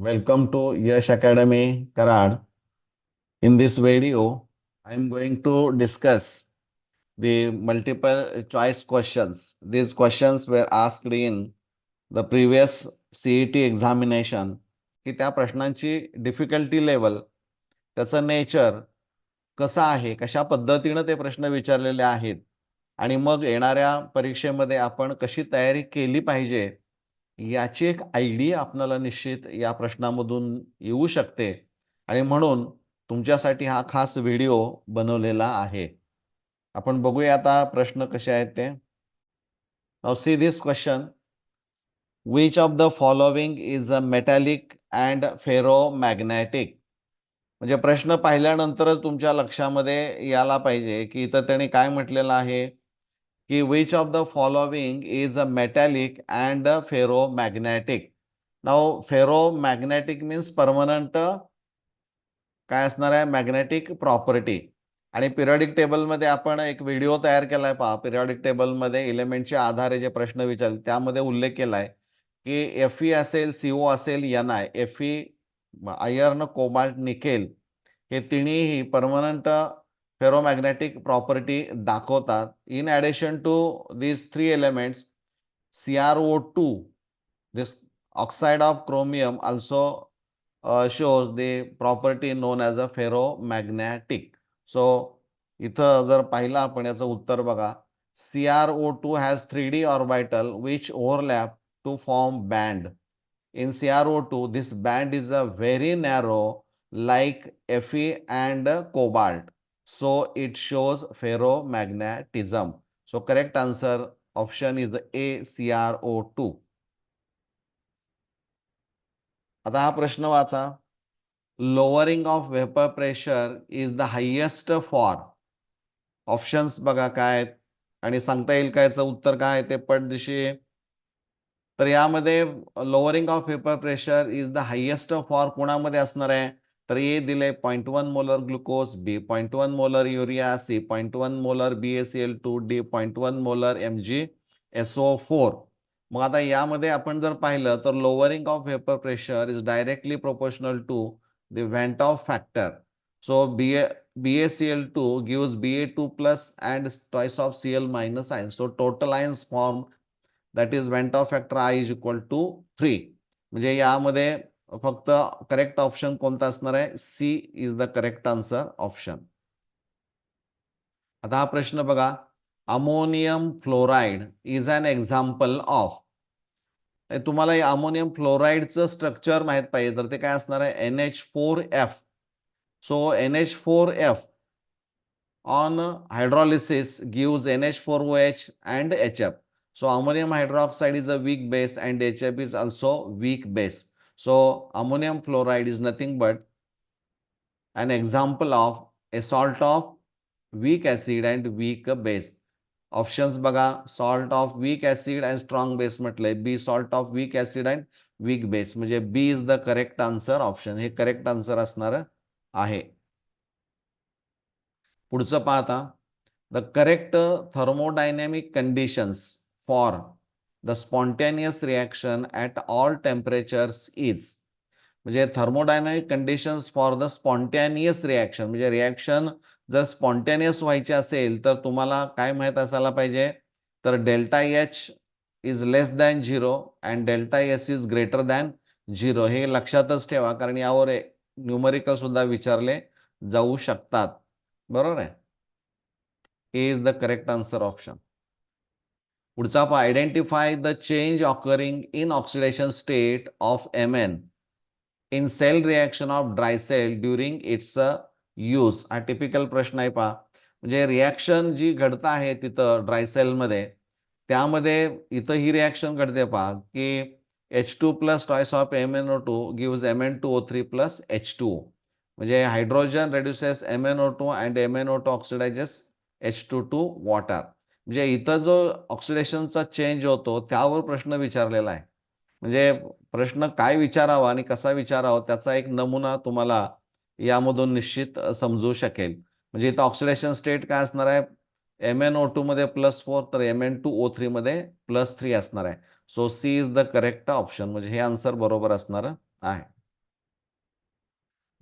Welcome to Yash Academy, Karad. In this video, I am going to discuss the multiple choice questions. These questions were asked in the previous CET examination की त्या प्रश्नांची difficulty level त्याचं nature कसं आहे कशा पद्धतीनं ते प्रश्न विचारलेले आहेत आणि मग येणाऱ्या परीक्षेमध्ये आपण कशी तयारी केली पाहिजे याची एक आयडिया आपल्याला निश्चित या प्रश्नामधून येऊ शकते. आणि म्हणून तुमच्यासाठी हा खास व्हिडिओ बनवलेला आहे. आपण बघूया आता प्रश्न कसे आहेत ते. नाव see this question which of the following is a metallic and ferromagnetic म्हणजे प्रश्न पाहिल्यानंतरच तुमच्या लक्षामध्ये यायला पाहिजे की इथं त्यांनी काय म्हटलेलं आहे? की which of the following is a metallic and ferromagnetic now ferromagnetic means permanent काय असणार आहे? मॅग्नेटिक प्रॉपर्टी आणि पिरियॉडिक टेबलमध्ये आपण एक व्हिडिओ तयार केला आहे पहा पिरियॉडिक टेबलमध्ये इलेमेंटच्या आधारे जे प्रश्न विचारले त्यामध्ये उल्लेख केला आहे की एफ ई असेल सीओ असेल N I F E iron cobalt nickel हे तिन्हीही परमनंट फेरोमॅग्नेटिक प्रॉपर्टी दाखवतात. In addition to this three elements C R O two this oxide of chromium also shows the property known as a ferromagnetic. So इथं जर पाहिलं आपण याचं उत्तर बघा. C R O two has three D orbital which overlap to form band in C R O two this band is a very narrow like Fe and cobalt so it shows ferromagnetism. So correct answer option is A C R O two आता हा प्रश्न वाचा. Lowering of vapour pressure is the highest for options बघा काय आहेत. आणि सांगता येईल काय याचं उत्तर काय आहे ते पटदिशी तर यामध्ये lowering of vapour pressure is the highest for कोणामध्ये असणार आहे? तर ए दिले point one molar glucose B point one molar urea C point one molar B S L two D point one molar M G S O four. मग आता यामध्ये आपण जर पाहिलं तर lowering of vapour pressure is directly proportional to the van't of factor so B A BaCl2 gives Ba2 plus of C L minus ion so total ions form that is is Ventov factor I is equal to 3. म्हणजे यामध्ये फक्त correct option कोणता असणार आहे? C is the correct answer option आता हा प्रश्न बघा. Ammonium fluoride is an example of तुम्हाला अमोनियम फ्लोराईडचं स्ट्रक्चर माहीत पाहिजे. तर ते काय असणार आहे? N H four F So NH4F on hydrolysis gives NH4OH and HF. So ammonium is a weak base and H F is also weak base So ammonium fluoride is nothing but an example of a salt of weak acid and weak base. Options बघा salt of weak acid and strong base म्हटलंय B salt of weak acid and weak base म्हणजे B is the correct answer option हे correct answer असणार आहे. पुढचं पाहता the correct thermodynamic conditions for the spontaneous reaction at all temperatures is म्हणजे thermodynamic conditions for the spontaneous reaction म्हणजे reaction जर spontaneous व्हायचे असेल तर तुम्हाला काय माहीत असायला पाहिजे? तर delta H is less than zero and delta S is greater than zero हे लक्षातच ठेवा कारण यावर न्यूमरिकल सुद्धा विचारले जाऊ शकतात. बरोबर आहे? A is the correct answer option पुढचा पहा identify the change occurring in oxidation state of M N in cell reaction of dry cell during its use हा टिपिकल प्रश्न आहे पहा. म्हणजे रिॲक्शन जी घडत आहे तिथं ड्राय सेलमध्ये त्यामध्ये इथं ही रिॲक्शन घडते पहा की H two plus twice of M N O two gives M N two O three plus H two म्हणजे hydrogen reduces M N O two and M N O two oxidises H two to water म्हणजे इथं जो ऑक्सिडेशनचा change होतो त्यावर प्रश्न विचारलेला आहे. म्हणजे प्रश्न काय विचारावा आणि कसा विचारावा त्याचा एक नमुना तुम्हाला यामधून निश्चित समजू शकेल. म्हणजे इथं ऑक्सिडेशन स्टेट काय असणार आहे? एम एन ओ टू मध्ये प्लस फोर तर M N two O three मध्ये प्लस थ्री असणार आहे. So C is the correct option म्हणजे हे आन्सर बरोबर असणार आहे.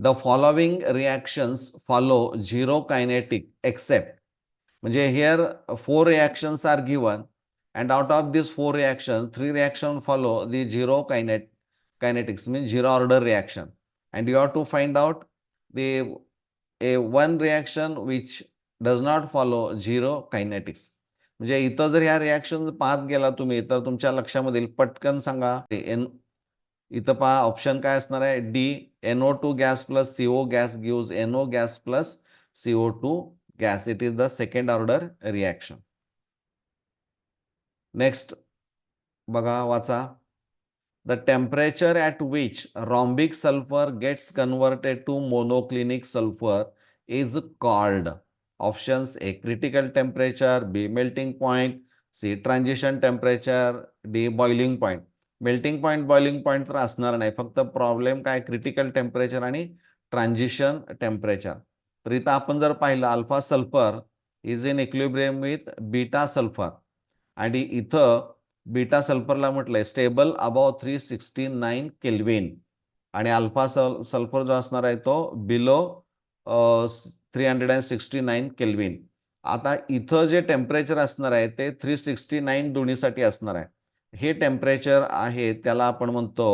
The following reactions follow zero kinetic except म्हणजे here four reactions are given and out of this four reaction three reaction follow the zero kinetic kinetics mean zero order reaction and you have to find out the A one reaction which does not follow zero kinetics म्हणजे इथं जर ह्या reaction पाहत गेला तुम्ही तर तुमच्या लक्षामध्ये पटकन सांगा. एन इथं पहा ऑप्शन काय असणार आहे? D N O two gas plus C O gas gives N O gas plus C O two gas. It is the second order reaction. Next, बघा वाचा the temperature at which rhombic sulfur gets converted to monoclinic sulfur is called options a critical temperature b melting point c transition temperature d boiling point melting point boiling point तर असणार नाही फक्त problem काय critical temperature आणि transition temperature तर इथं आपण जर पाहिलं alpha sulphur is in equilibrium with beta sulphur आणि इथं बीटा सल्फरला म्हटलंय stable above three sixty nine kelvin आणि अल्फा सल सल्फर जो असणार आहे तो below three hundred and sixty nine kelvin आता इथं जे टेम्परेचर असणार आहे ते थ्री सिक्स्टी नाईन दोन्हीसाठी असणार आहे. हे टेम्परेचर आहे त्याला आपण म्हणतो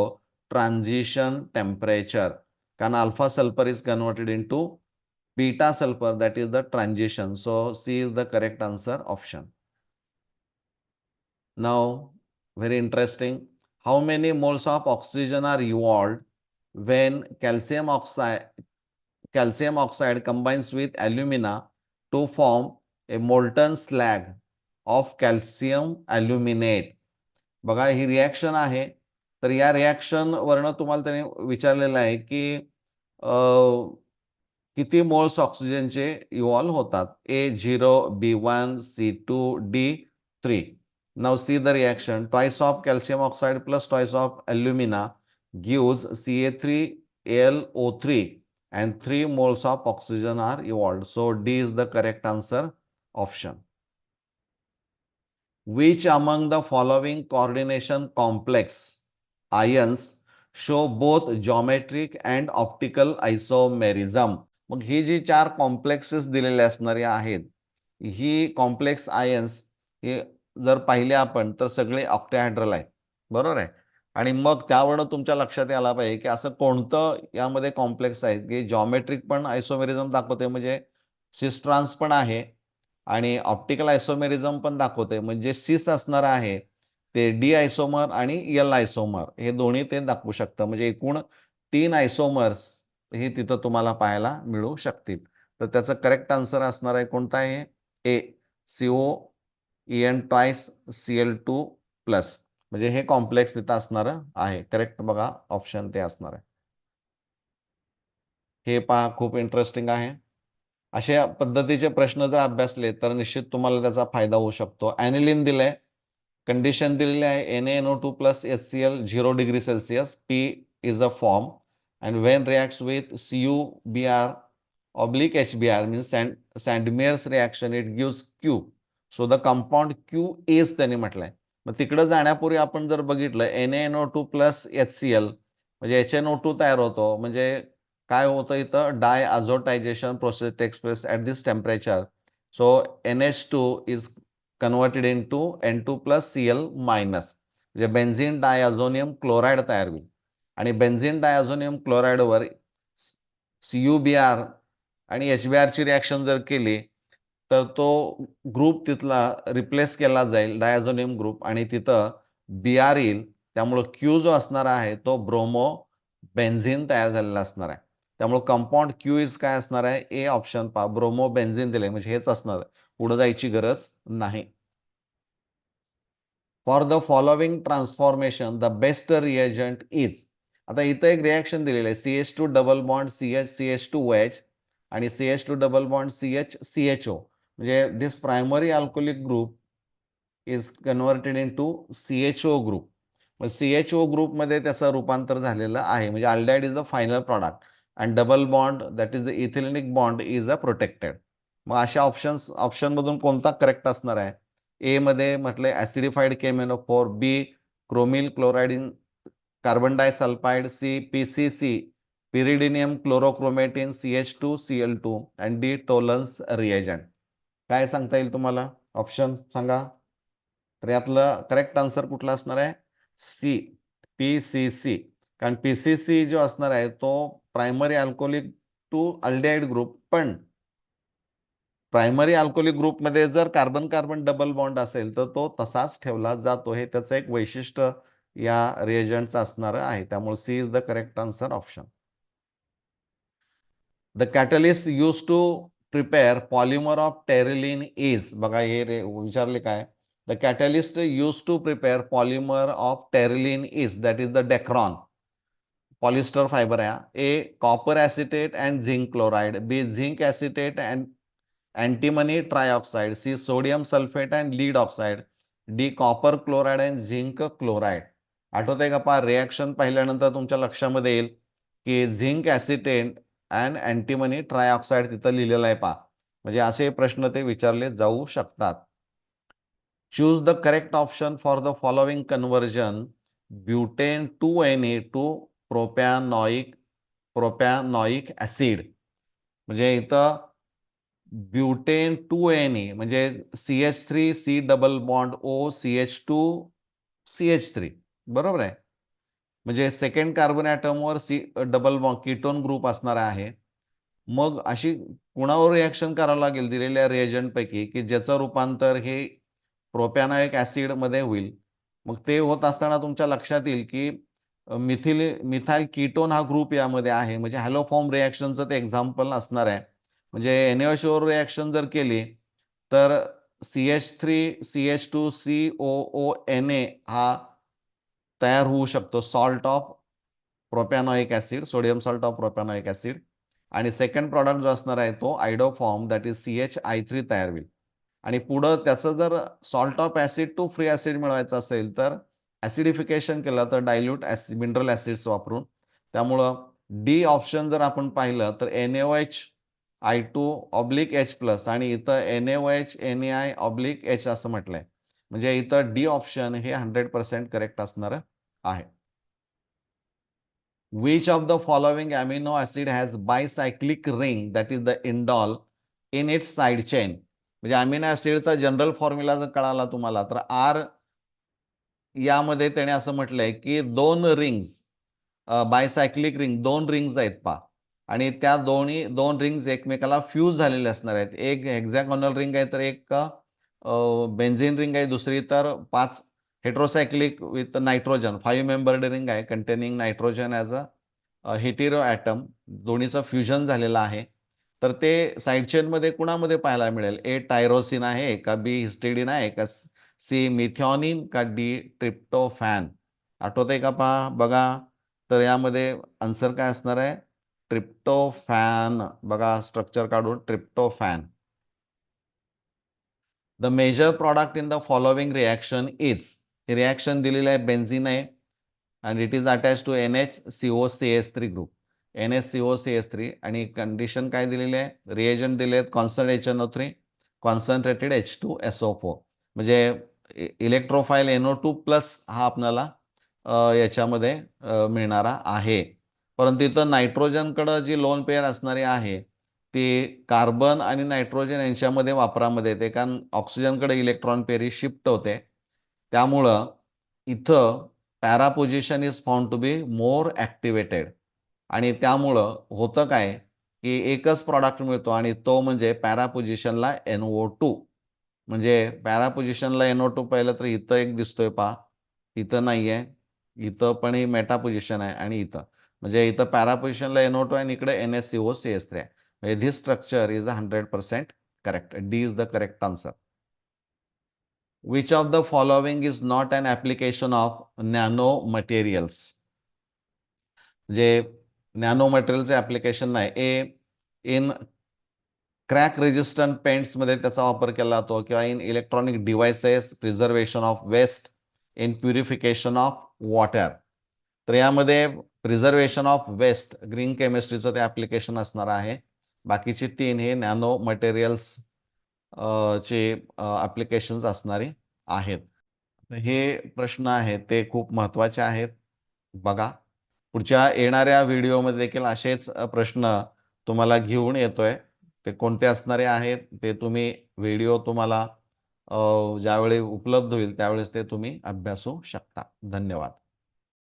ट्रान्झिशन टेम्परेचर कारण alpha sulphur is converted in to beta sulphur that is the transition so C is the correct answer option Now, very interesting. How many moles of oxygen are evolved when calcium oxide calcium oxide combines with alumina to form a molten slag of calcium aluminate? बघा ही reaction आहे तर या reaction वरनं तुम्हाला त्याने विचारलेलं आहे की किती मोल्स ऑक्सिजनचे इव्हॉल्व होतात? A zero B one C two D three now see the reaction twice of calcium oxide plus twice of alumina gives C A three L O three and three moles of oxygen are evolved so D is the correct answer option which among the following coordination complex ions show both geometric and optical isomerism मग ही जी चार complexes दिलेले असणारी आहेत ही complex ions हे जर पाहिले आपण तर सगळे ऑक्टॅहायड्रल आहेत. बरोबर आहे? आणि मग त्यावरनं तुमच्या लक्षात यायला पाहिजे की असं कोणतं यामध्ये कॉम्प्लेक्स आहे की जॉमेट्रिक पण आयसोमेरिझम दाखवते म्हणजे सिस्ट्रान्स पण आहे आणि ऑप्टिकल आयसोमेरिझम पण दाखवते म्हणजे सिस असणार आहे ते डी आयसोमर आणि यल आयसोमर हे दोन्ही ते दाखवू शकतं. म्हणजे एकूण तीन आयसोमर्स हे तिथं तुम्हाला पाहायला मिळू शकतील. तर त्याचं करेक्ट आन्सर असणार आहे कोणता आहे? A C O N twice C L two plus म्हणजे हे कॉम्प्लेक्स तिथं असणार आहे. करेक्ट बघा ऑप्शन ते असणार आहे. हे पहा खूप इंटरेस्टिंग आहे. अशा पद्धतीचे प्रश्न जर अभ्यासले तर निश्चित तुम्हाला त्याचा फायदा होऊ शकतो. ॲनिलिन दिलंय. कंडिशन दिलेली आहे. N N O two plus S C L zero degree Celsius P is a form and when reacts with C U B R oblique H B R means sand reaction it gives Q so the compound Q as त्याने म्हटलंय. मग तिकडं जाण्यापूर्वी आपण जर बघितलं N N O two plus H C L म्हणजे H N O two तयार होतो. म्हणजे काय होतं इथं? डाय अझोटायझेशन process takes place at this temperature so N H two is converted in to N two plus C L minus म्हणजे benzene diazonium chloride तयार होईल. आणि बेन्झिन डायझोनियम क्लोराईडवर सी यू बी आर आणि एच बी आरची reaction जर केली तर तो ग्रुप तिथला रिप्लेस केला जाईल डायझोनियम ग्रुप आणि तिथं बी आर येईल त्यामुळं क्यू जो असणार आहे तो ब्रोमो बेन्झिन तयार झालेला असणार आहे. त्यामुळं कंपाऊंड क्यू इज काय असणार आहे? ए ऑप्शन पा ब्रोमो बेन्झिन दिले म्हणजे हेच असणार आहे. पुढे जायची गरज नाही. For the following transformation the best reagent is आता इथं एक रिॲक्शन दिलेलं आहे. C H two double bond C H C H two H आणि C H two double bond C H C H O म्हणजे this primary alcoholic group is converted in to C H O group मग C H O ग्रुपमध्ये त्याचं रूपांतर झालेलं आहे. म्हणजे aldehyde is the final product and double bond that is the ethylenic bond is a protected मग अशा options ऑप्शनमधून कोणता करेक्ट असणार आहे? एमध्ये म्हटलं acidified केमेनो four B chromyl chloride in carbon disulphide C P C C H two C L two and D Tollens reagent काय सांगता येईल तुम्हाला? ऑप्शन सांगा. तर यातलं करेक्ट आन्सर कुठला असणार आहे? सी पी सी सी कारण पी सी सी जो असणार आहे तो primary alcoholic to aldehyde group पण प्रायमरी अल्कोहोलिक ग्रुपमध्ये जर कार्बन कार्बन डबल बॉन्ड असेल तर तो तसाच ठेवला जातो. हे त्याचं एक वैशिष्ट्य या रिएजंटचं त्यामुळे C is the correct answer option the catalyst used to prepare polymer of terylene is बघा हे रे, विचारले काय? The catalyst used to prepare polymer of terylene is that is the Dacron polyester fibre आहे A copper acetate and zinc chloride B zinc acetate and antimony trioxide C sodium sulphate and lead oxide D copper chloride and zinc आठवत आहे का पा reaction पाहिल्यानंतर तुमच्या लक्षामध्ये येईल की zinc acetate and antimony trioxide तिथं लिहिलेलं आहे पा म्हणजे असे प्रश्न ते विचारले जाऊ शकतात. Choose the correct option for the following conversion butane two N A to propanoic propanoic acid म्हणजे इथं ब्युटेन टू एन ए म्हणजे C H three C double bond O C H two C H three बरोबर आहे. म्हणजे second carbon ॲटमवर C double bond ketone group असणार आहे. मग अशी कुणावर रिॲक्शन करावं लागेल? दिलेल्या रिएजंटपैकी की ज्याचं रूपांतर हे प्रोपॅनायक ॲसिडमध्ये होईल. मग ते होत असताना तुमच्या लक्षात येईल की मिथिल मिथाईल कीटोन हा ग्रुप यामध्ये आहे. म्हणजे हॅलोफॉर्म रिॲक्शनचं ते एक्झाम्पल असणार आहे. म्हणजे एनएशोर रिॲक्शन जर केली तर C H three C H two C O O N A हा तयार होऊ शकतो salt of propanoic acid sodium salt of propanoic acid आणि सेकंड प्रॉडक्ट जो असणार आहे तो iodoform that is C H I three तयार होईल. आणि पुढं त्याचं जर salt of acid to free acid मिळवायचं असेल तर ऍसिडिफिकेशन केलं तर डायल्यूट मिनरल ऍसिड्स वापरून. त्यामुळं डी ऑप्शन जर आपण पाहिलं तर N H I two oblique H plus आणि इथं N H N A I oblique H असं म्हटलंय. म्हणजे इथं डी ऑप्शन हे हंड्रेड पर्सेंट करेक्ट असणार आहे. Which of the following amino acid has bicyclic ring that is the indole in its side chain म्हणजे अमिनो ऍसिडचा जनरल फॉर्म्युला जर कळाला तुम्हाला तर आर यामध्ये त्याने असं म्हटलंय की दोन रिंग्स बायसायक्लिक रिंग दोन रिंग्स आहेत पा आणि त्या दोन्ही दोन रिंग्स एकमेकाला फ्यूज झालेले असणार आहेत. एक एक्झॅकॉनल रिंग आहे तर एक बेन्झिन रिंग आहे दुसरी तर पाच heterocyclic with nitrogen. Five membered ring आहे containing nitrogen as a hetero atom दोन्हीचं fusion झालेलं आहे. तर ते साईड चेनमध्ये कुणामध्ये पाहायला मिळेल? ए टायरोसिन आहे का बी हिस्टेडिन आहे का सी मिथॉनिन का डी ट्रिप्टोफॅन आठवतंय का पहा? बघा. तर यामध्ये आन्सर काय असणार आहे? ट्रिप्टोफॅन बघा स्ट्रक्चर काढून tryptophan the major product in the following reaction is हे रिॲक्शन दिलेलं आहे बेन्झिन आहे and it is attach to N H C O C S three group N S C O C S three आणि condition काय दिलेली आहे? Reagent दिले आहेत कॉन्सन्ट H N O three concentrated H two S O four म्हणजे electrophile N O two plus हा आपल्याला याच्यामध्ये मिळणारा आहे. परंतु इथं नायट्रोजनकडं जी लोन पेअर असणारी आहे ते कार्बन आणि नायट्रोजन यांच्यामध्ये वापरामध्ये येते कारण ऑक्सिजनकडे इलेक्ट्रॉन पेरी शिफ्ट होते. त्यामुळं इथं para position is found to be more activated आणि त्यामुळं होतं काय की एकच प्रॉडक्ट मिळतो आणि तो म्हणजे पॅरापोजिशनला एन ओ टू. म्हणजे पॅरापोजिशनला एन ओ टू पाहिलं तर इथं एक दिसतोय पा इथं नाही आहे इथं पण ही मेटापोजिशन आहे आणि इथं. म्हणजे इथं पॅरापोजिशनला एन ओ टू आहे आणि इकडे N S C O C S three आहे. This structure structure is a hundred percent correct D is the correct answer which of the following is not of nanomaterials? Of nano materials nano मटेरियलचे application नाही A in crack resistant पेंट्समध्ये त्याचा वापर केला जातो किंवा in electronic devices preservation of waste in purification of water तर यामध्ये preservation of waste green केमिस्ट्रीचं ते ॲप्लिकेशन असणार आहे. बाकीचे तीन हे नॅनो मटेरियल्स चे ॲप्लिकेशन्स असणारे आहेत. हे प्रश्न आहेत ते खूप महत्त्वाचे आहेत. बघा पुढच्या येणाऱ्या व्हिडिओमध्ये देखील असेच प्रश्न तुम्हाला घेऊन येतोय. ते कोणते असणारे आहेत ते तुम्ही व्हिडिओ तुम्हाला ज्यावेळी उपलब्ध होईल त्यावेळेस ते तुम्ही अभ्यासू शकता. धन्यवाद.